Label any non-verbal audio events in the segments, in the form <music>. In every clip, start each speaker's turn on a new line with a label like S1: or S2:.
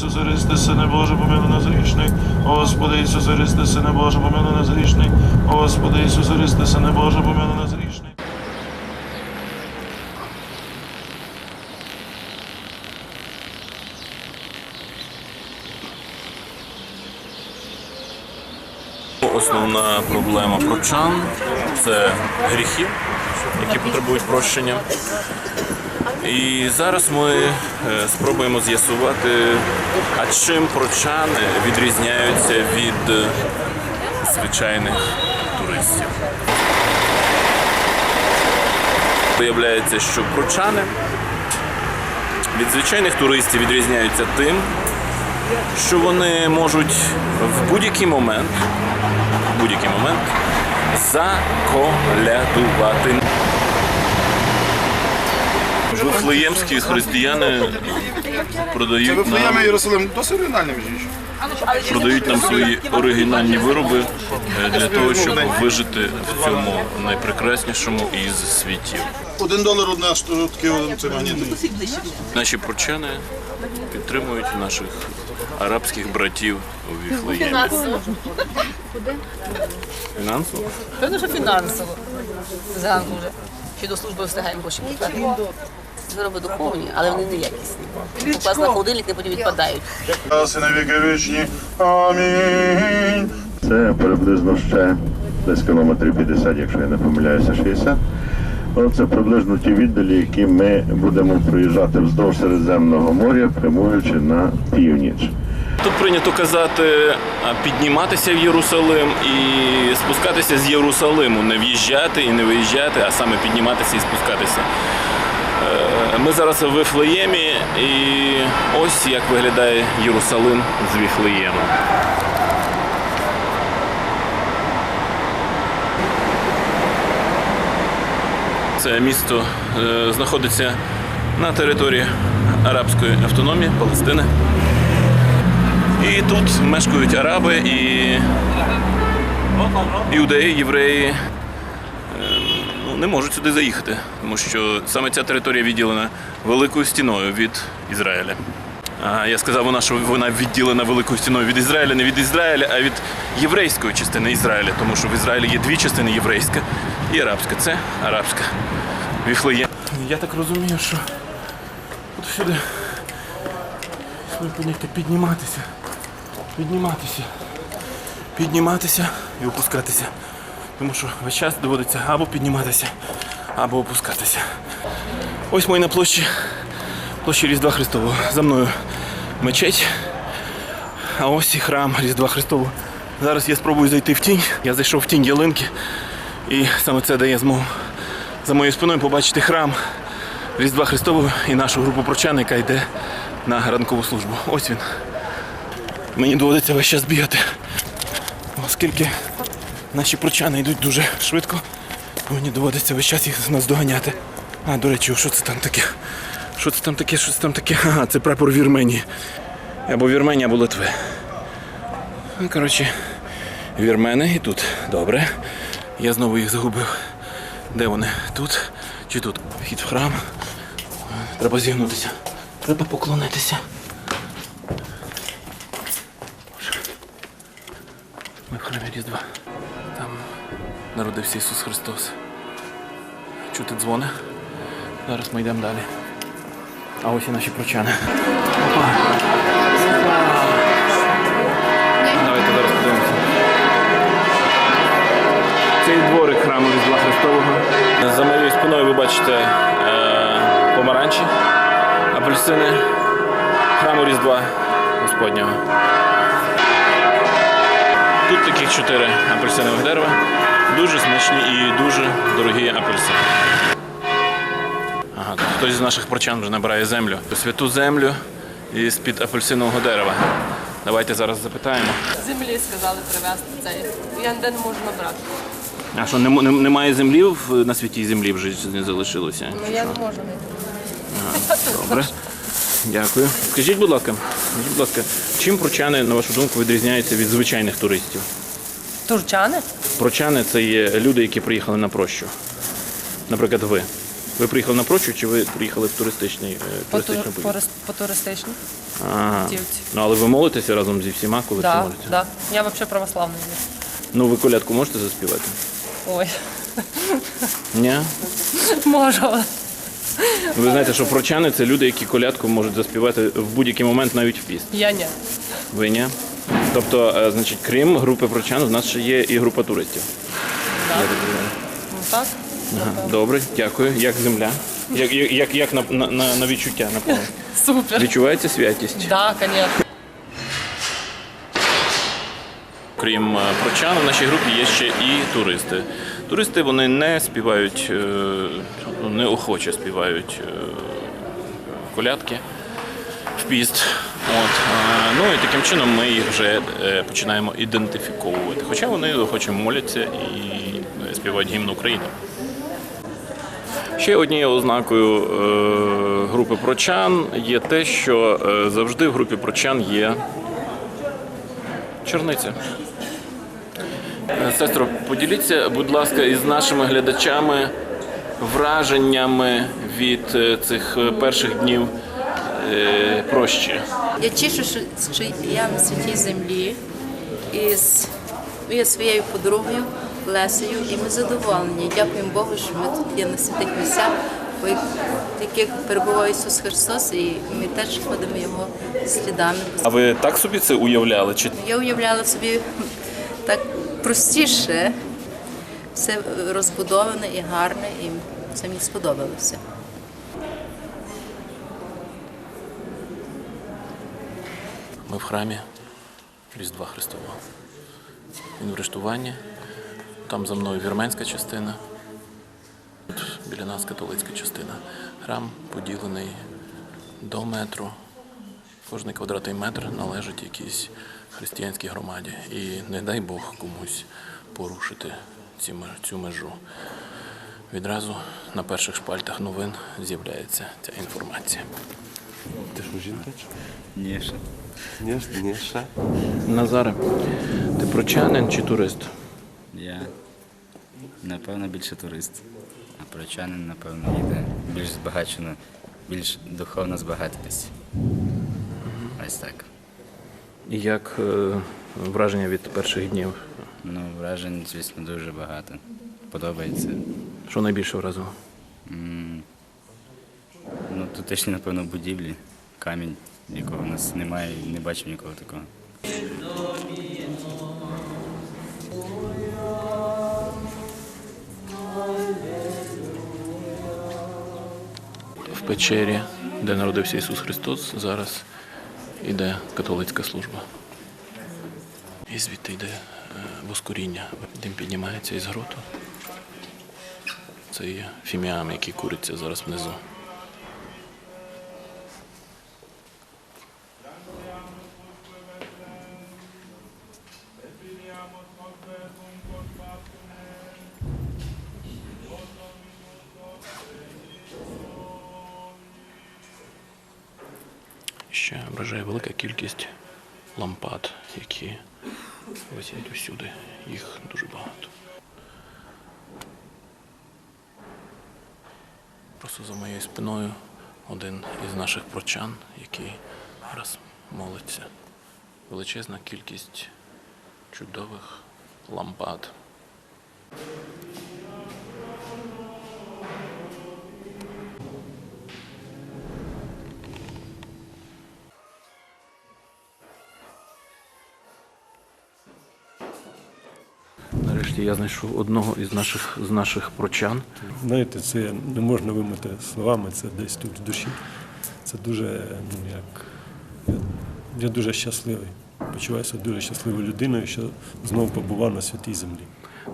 S1: Ісус Христе, Сине Боже, помилуй нас грішних. Господи Ісус Христе, Сине Боже, помилуй нас грішних. Господи Ісус Христе, Сине Боже, помилуй нас грішних.
S2: Основна проблема прочан це гріхи, які потребують прощення. І зараз ми е, спробуємо з'ясувати, а чим прочани відрізняються від е, звичайних туристів. Виявляється, що прочани від звичайних туристів відрізняються тим, що вони можуть в будь-який момент, в будь-який момент заколядувати. Вифлеємські християни продають нам,
S3: Вифлеєм Єрусалим досить оригінальний між іншим.
S2: продають нам свої оригінальні вироби е, для того, щоб вижити в цьому найпрекраснішому із світів.
S3: Один долар одна штука, це магнітний.
S2: Наші прочани підтримують наших арабських братів у Віфлеємі. Фінансово?
S4: Певно, що фінансово. Зранку вже. Чи до служби встигаємо потратити. Вироби духовні, але вони не якісні. Поклас на холодильник і потім відпадають.
S3: Зараз і на віки вічні. Амінь.
S5: Це приблизно ще десь кілометрів 50, якщо я не помиляюся, 60. Оце приблизно ті віддалі, які ми будемо проїжджати вздовж Середземного моря, прямуючи на північ.
S2: Тут прийнято казати підніматися в Єрусалим і спускатися з Єрусалиму, не в'їжджати і не виїжджати, а саме підніматися і спускатися. Ми зараз в Вифлеємі, і ось як виглядає Єрусалим з Віфлеєму. Це місто е, знаходиться на території Арабської автономії Палестини. І тут мешкають араби і іудеї, євреї е, ну, не можуть сюди заїхати, тому що саме ця територія відділена великою стіною від Ізраїля. А я сказав, вона, що вона відділена великою стіною від Ізраїля, не від Ізраїля, а від єврейської частини Ізраїля, тому що в Ізраїлі є дві частини єврейська і арабська. Це арабська. Віфлеєм. Я так розумію, що от сюди поняття підніматися, підніматися, підніматися і опускатися. Тому що весь час доводиться або підніматися, або опускатися. Ось ми на площі, площі Різдва Христового. За мною мечеть, а ось і храм Різдва Христового. Зараз я спробую зайти в тінь. Я зайшов в тінь ялинки, і саме це дає змогу за моєю спиною побачити храм Різдва Христового і нашу групу прочан, яка йде на ранкову службу. Ось він. Мені доводиться весь час бігати. Оскільки наші прочани йдуть дуже швидко, мені доводиться весь час їх наздоганяти. А, до речі, що це там таке? Що це там таке? Що це там таке? Ага, це прапор Вірменії. Або Вірменія, або Литви. Ну, коротше, вірмени і тут. Добре. Я знову їх загубив. Де вони? Тут чи тут? Вхід в храм. Треба зігнутися. Треба поклонитися. Ми в храмі Різдва. Народився Ісус Христос. Чути дзвони. Зараз ми йдемо далі. А ось і наші прочани. Опа. Давайте зараз подивимося. Цей дворик храму Різдва Христового. За моєю спиною ви бачите е, помаранчі, апельсини храму Різдва Господнього. Тут таких чотири апельсинових дерева. Дуже смачні і дуже дорогі апельсини. Ага, хтось з наших прочан вже набирає землю. Святу землю із під апельсинового дерева. Давайте зараз запитаємо.
S4: Землі сказали привезти цей. Я ніде не можу набрати.
S2: А що нем- нем- немає землі в- на святій землі вже не залишилося?
S4: Ну я не можу знайти.
S2: Добре. <laughs> Дякую. Скажіть, будь ласка, скажіть, будь ласка, чим прочани, на вашу думку, відрізняються від звичайних туристів?
S4: Турчани?
S2: Прочани це є люди, які приїхали на прощу. Наприклад, ви. Ви приїхали на прочу чи ви приїхали в туристичний е,
S6: По,
S2: туристичну
S6: тур,
S2: поїздку?
S6: по, рес- по туристичній.
S2: Ага.
S6: Путівці.
S2: Ну але ви молитеся разом зі всіма, коли
S6: Да,
S2: молитеся?
S6: да. Я взагалі православний.
S2: Ну ви колядку можете заспівати?
S6: Ой,
S2: Ні?
S6: можу.
S2: Ви знаєте, що прочани це люди, які колядку можуть заспівати в будь-який момент, навіть в піст.
S6: Я ні.
S2: Ви ні? Тобто, е, значить, крім групи прочан, у нас ще є і група туристів. Я так розумію.
S6: Ну так.
S2: Ага. Добре, дякую. Як земля? Як, як, як, як на, на, на, на відчуття напевно? <laughs>
S6: Супер.
S2: Відчувається святість?
S6: Да, звісно.
S2: Крім е, прочан, в нашій групі є ще і туристи. Туристи вони не співають, е, неохоче співають е, колядки в піст. От. е, Ну і таким чином ми їх вже починаємо ідентифіковувати. Хоча вони охоче моляться і співають гімн України. Ще однією ознакою групи прочан є те, що завжди в групі прочан є черниця. Сестро, поділіться, будь ласка, із нашими глядачами враженнями від е, цих е, перших днів е, прощі.
S7: Я тішу, що, я на святій землі із своєю подругою Лесею, і ми задоволені. Дякуємо Богу, що ми тут є на святих місцях, по яких перебуває Ісус Христос, і ми теж ходимо Його слідами.
S2: А ви так собі це уявляли? Чи
S7: Я уявляла собі так простіше, все розбудоване і гарне, і це мені сподобалося.
S2: ми в храмі Різдва Христового? Він в рештуванні, там за мною вірменська частина, тут біля нас католицька частина. Храм поділений до метру. Кожний квадратний метр належить якійсь християнській громаді. І не дай Бог комусь порушити цю межу. Відразу на перших шпальтах новин з'являється ця інформація.
S8: Ти що жінка?
S9: Ні, ще.
S8: Ні, ні, ще.
S2: Назаре, ти прочанин чи турист?
S9: Я напевно більше турист. А прочанин, напевно, йде більш збагачено, більш духовно збагатитись. Ось так.
S2: І як е, враження від перших днів?
S9: Ну, вражень, звісно, дуже багато. Подобається.
S2: Що найбільше вразило?
S9: М, Ну, тутешні, напевно, будівлі, камінь, якого в нас немає і не бачив нікого такого.
S2: В печері, де народився Ісус Христос, зараз іде католицька служба. І звідти йде е, воскуріння. Дим піднімається із гроту. Це є фіміам, який куриться зараз внизу. Наших прочан, який зараз молиться. Величезна кількість чудових лампад. Нарешті я знайшов одного із наших з наших прочан.
S8: Знаєте, це не можна вимити словами, це десь тут в душі. Це дуже, ну як. Я, я дуже щасливий. Почуваюся дуже щасливою людиною, що знову побував на святій землі.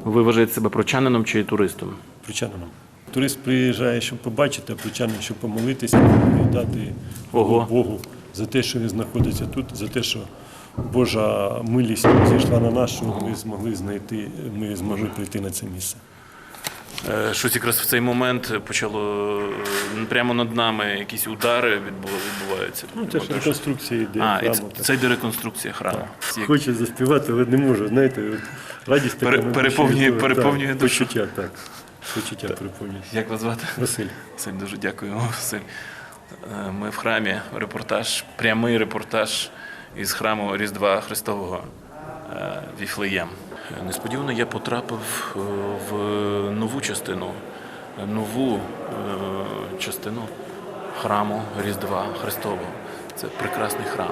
S2: Ви вважаєте себе прочанином чи туристом?
S8: Причанином. Турист приїжджає, щоб побачити, а причанин, щоб помолитися і дати
S2: Ого.
S8: Богу за те, що він знаходиться тут, за те, що Божа милість зійшла на нас, що ми змогли знайти, ми змогли прийти на це місце.
S2: Е, Щось якраз в цей момент почало е, прямо над нами якісь удари відбу- відбуваються.
S8: Ну, це ж реконструкція йде
S2: А, і
S8: храму.
S2: це, це йде реконструкція храму. Як-
S8: Хоче заспівати, але не може. Знаєте, радість
S2: Пере-
S8: така на душі,
S2: переповнює-
S8: так,
S2: душу.
S8: почуття, так. Почуття приповнюють.
S2: Як вас звати?
S8: Василь.
S2: Василь, дуже дякую <laughs> Василь. Е, Ми в храмі репортаж, прямий репортаж із храму Різдва Христового Віфлеєм. Несподівано я потрапив е, в нову частину, нову е, частину храму Різдва Христового. Це прекрасний храм.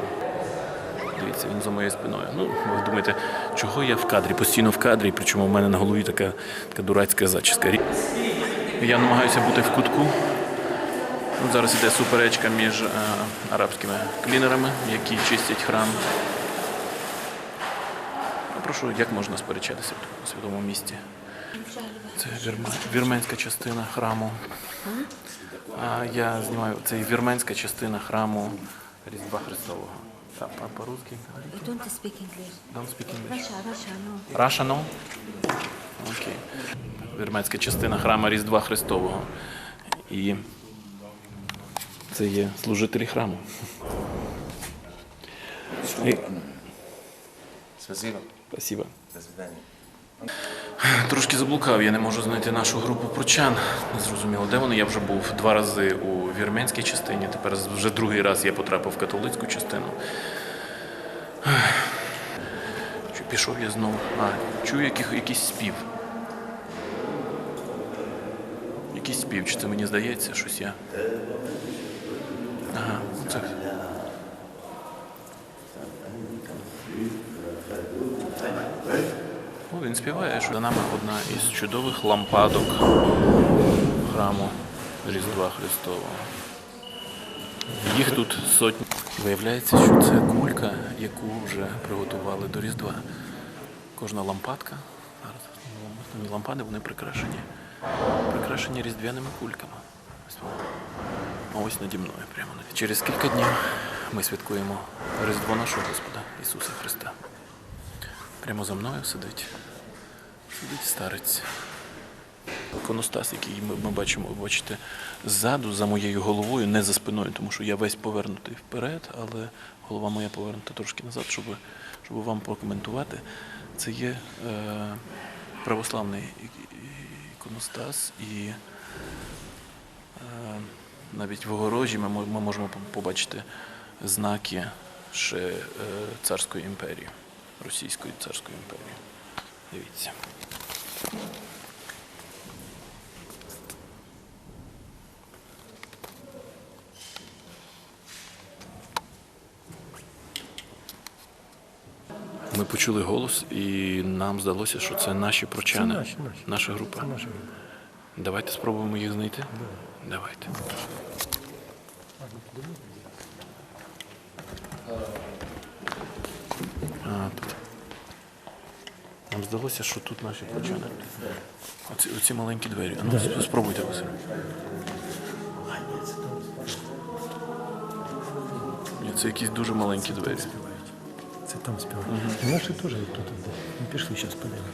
S2: Дивіться, він за моєю спиною. Ну, ви думаєте, чого я в кадрі? Постійно в кадрі, причому в мене на голові така, така дурацька зачіска. Я намагаюся бути в кутку. Зараз іде суперечка між е, арабськими клінерами, які чистять храм. Я прошу, як можна сперечатися в такому святому місті? Це вірма, вірменська частина храму. А я знімаю це вірменська частина храму Різдва Христового. Так, по- по-русски.
S10: I don't speak English.
S2: Don't speak English.
S10: Russia, Russia, no.
S2: Раша, no? Окей. Вірменська частина храма Різдва Христового. І це є служителі храму. І... Спасибо. Трошки заблукав, я не можу знайти нашу групу прочан. Не зрозуміло, де вони. Я вже був два рази у вірменській частині, тепер вже другий раз я потрапив в католицьку частину. Пішов я знову. А, чую яких, якийсь спів. Якийсь спів, чи це мені здається, щось я. Ага, це. Він співає, за нами одна із чудових лампадок храму Різдва Христового. Їх тут сотні. Виявляється, що це кулька, яку вже приготували до Різдва. Кожна лампадка, зараз ну, лампади вони прикрашені. Прикрашені різдвяними кульками. А ось наді мною прямо. Через кілька днів ми святкуємо Різдво нашого Господа Ісуса Христа. Прямо за мною сидить. Сидить старець. Іконостас, який ми, ми бачимо, бачите, ззаду, за моєю головою, не за спиною, тому що я весь повернутий вперед, але голова моя повернута трошки назад, щоб, щоб вам прокоментувати. Це є е, православний іконостас, і е, навіть в огорожі ми, ми можемо побачити знаки ще е, царської імперії, Російської царської імперії. Дивіться. Ми почули голос, і нам здалося, що це наші прочани.
S8: наші, наші.
S2: Наша група.
S8: Це наша група.
S2: Давайте спробуємо їх знайти. Давайте. А, тут. Нам здалося, що тут наші прочани. Оці, оці маленькі двері. А ну, да. спробуйте Василь. Ні, Це якісь дуже маленькі двері.
S8: Це там співають. Угу. наші теж тут. Ми пішли зараз подивимося.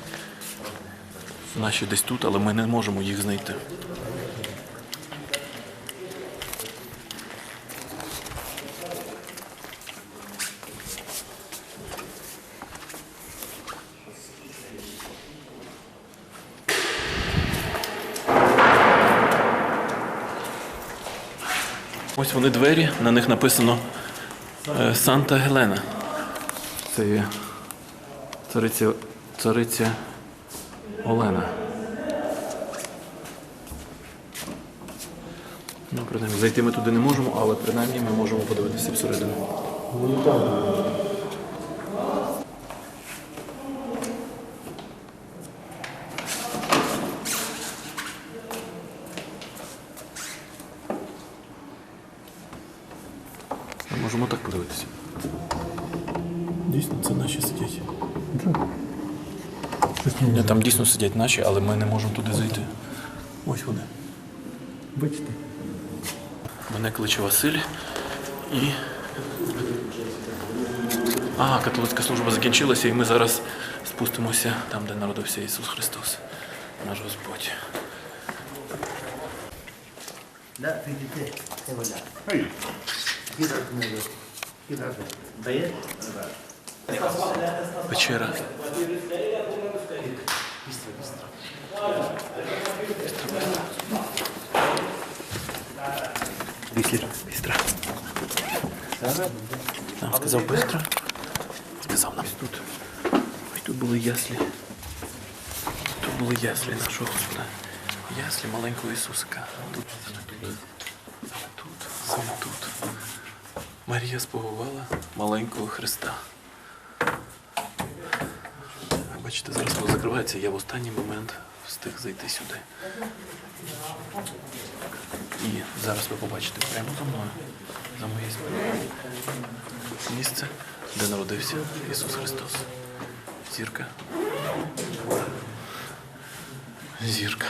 S2: Наші десь тут, але ми не можемо їх знайти. Ось вони двері, на них написано е, Санта Гелена. Це є цариця, цариця Олена. Ну, принаймні, зайти ми туди не можемо, але принаймні ми можемо подивитися всередину. Ми можемо так подивитися.
S8: Дійсно, це наші сидять.
S2: Ні, Там дійсно сидять наші, але ми не можемо туди зайти. Ось вони.
S8: Бачите?
S2: Мене кличе Василь і. А, католицька служба закінчилася, і ми зараз спустимося там, де народився Ісус Христос, наш Господь. Печера. Быстро, быстро. Нам сказав быстро. Сказав нам тут. Ой, тут були яслі. Тут були яслі нашого Господа. Яслі маленького Ісусика. Тут, тут, саме тут, саме тут. Марія спогувала маленького Христа. Бачите, зараз воно закривається, я в останній момент встиг зайти сюди. І зараз ви побачите прямо за мною, за моєю спиною, місце, де народився Ісус Христос. Зірка. Зірка.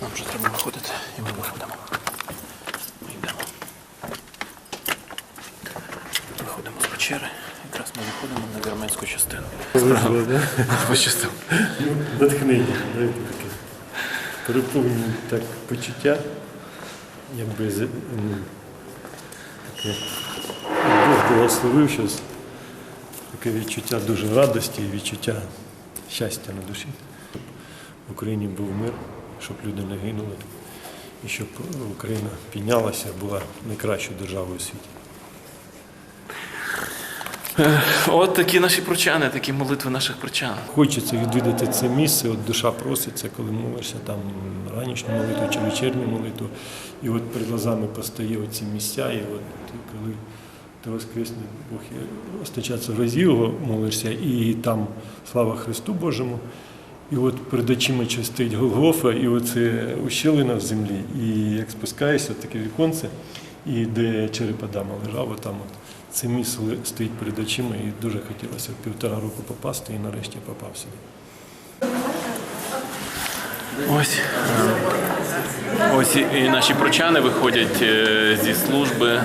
S2: Нам вже треба виходити, і ми виходимо. Ми йдемо. Виходимо з печери. Якраз ми виходимо на вірменську частину. Пощастило.
S8: Натхнення. Переповнені так почуття, якби з- ну. Бог благословив щось. Таке відчуття дуже радості і відчуття щастя на душі. В Україні був мир, щоб люди не гинули, і щоб Україна піднялася, була найкращою державою у світі.
S2: От такі наші прочани, такі молитви наших прочан.
S8: Хочеться відвідати це місце, от душа проситься, коли молишся там ранішню молитву чи вечірню молитву. І от перед глазами постає оці місця, і от коли ти воскресне Бог є, остачаться разів молишся, і там слава Христу Божому. І от перед очима чи стоїть Голгофа, і оце ущелина в землі. І як спускаєшся, таке віконце, і де череп Адама лежав, отам от. Це місце стоїть перед очима, і дуже хотілося півтора року попасти, і нарешті попав сюди.
S2: Ось. е, Ось і і наші прочани виходять е, зі служби,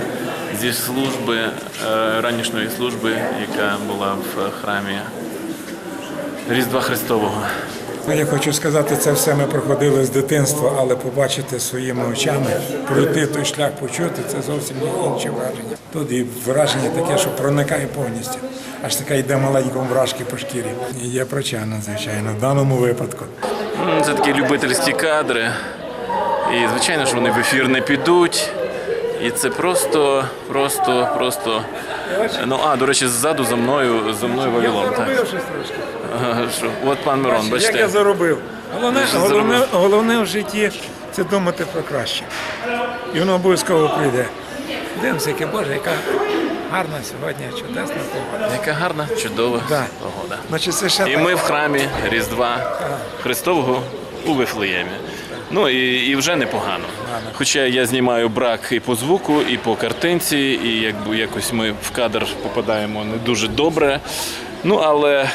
S2: зі служби, е, ранішньої служби, яка була в храмі Різдва Христового.
S11: Ну, я хочу сказати, це все ми проходили з дитинства, але побачити своїми очами, пройти той шлях, почути це зовсім інше враження. Тут і враження таке, що проникає повністю. Аж така йде маленькому вражки по шкірі. І є прочана, звичайно, в даному випадку.
S2: Це такі любительські кадри. І звичайно ж вони в ефір не підуть. І це просто, просто, просто. Ну, а, до речі, ззаду за мною, за мною Вавилон. Так. Ага, що? От пан Мирон,
S11: Як я заробив. Головне, головне,
S2: заробив.
S11: головне в житті це думати про краще. І воно обов'язково прийде. Дивимося, яке Боже, яка гарна сьогодні, чудесна погода.
S2: Яка гарна, чудова
S11: Да.
S2: погода.
S11: Значить, це ще
S2: І
S11: так.
S2: ми в храмі Різдва Христового у Вифлеємі. Ну і, і вже непогано. Хоча я знімаю брак і по звуку, і по картинці, і якби якось ми в кадр попадаємо не дуже добре. Ну але